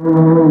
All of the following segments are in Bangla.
Mm-hmm.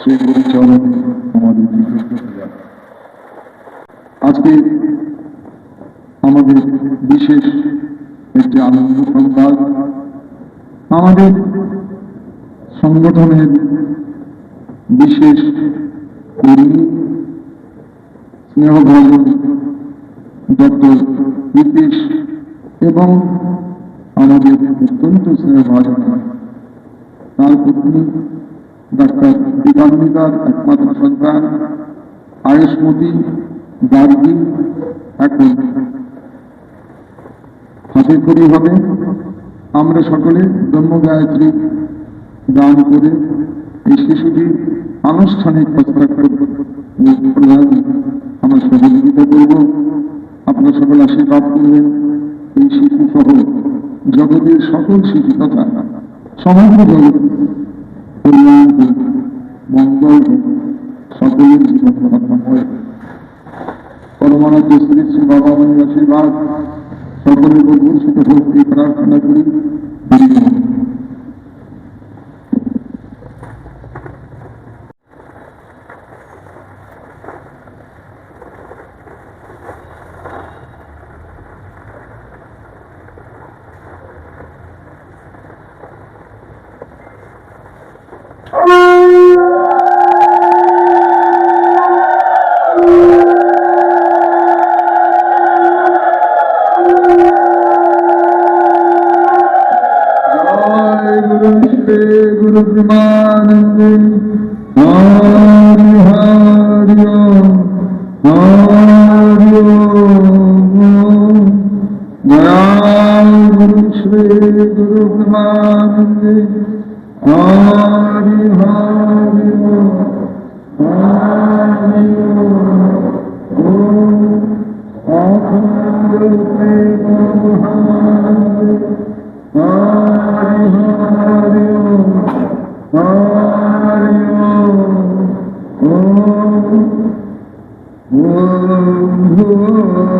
সেগুলি চরণে আমাদের আজকে আমাদের বিশেষ একটি আনন্দ সংবাদ আমাদের সংগঠনের বিশেষ কর্মী স্নেহভাজন ডক্টর নীতিশ এবং আমাদের অত্যন্ত স্নেহভাজন তার পত্নী ডাক্তার দীপান্বিতার একমাত্র সন্তান আয়ুষ্মতি গার্গি একই হাসির কবি হবে আমরা সকলে গায়ত্রী দান করে এই শিশুটি আনুষ্ঠানিক প্রদান আমরা সহযোগিতা করব আপনারা সকল আশীর্বাদ করবেন এই শিশু সহ জগতের সকল শিশু তথা সমগ্র জগতের পরিবার দিক মঙ্গল দিক সকলের জীবন ধন্যময় পরমানন্দ শ্রী শ্রী বাবা আশীর্বাদ সকলের প্রার্থনা করি Guru Guru Shri Guru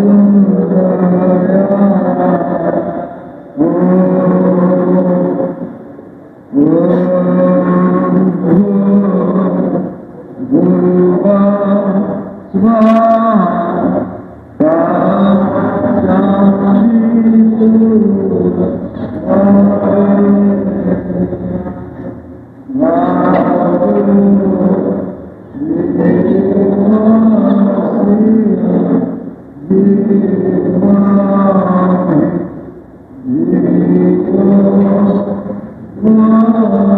Thank you. Oh.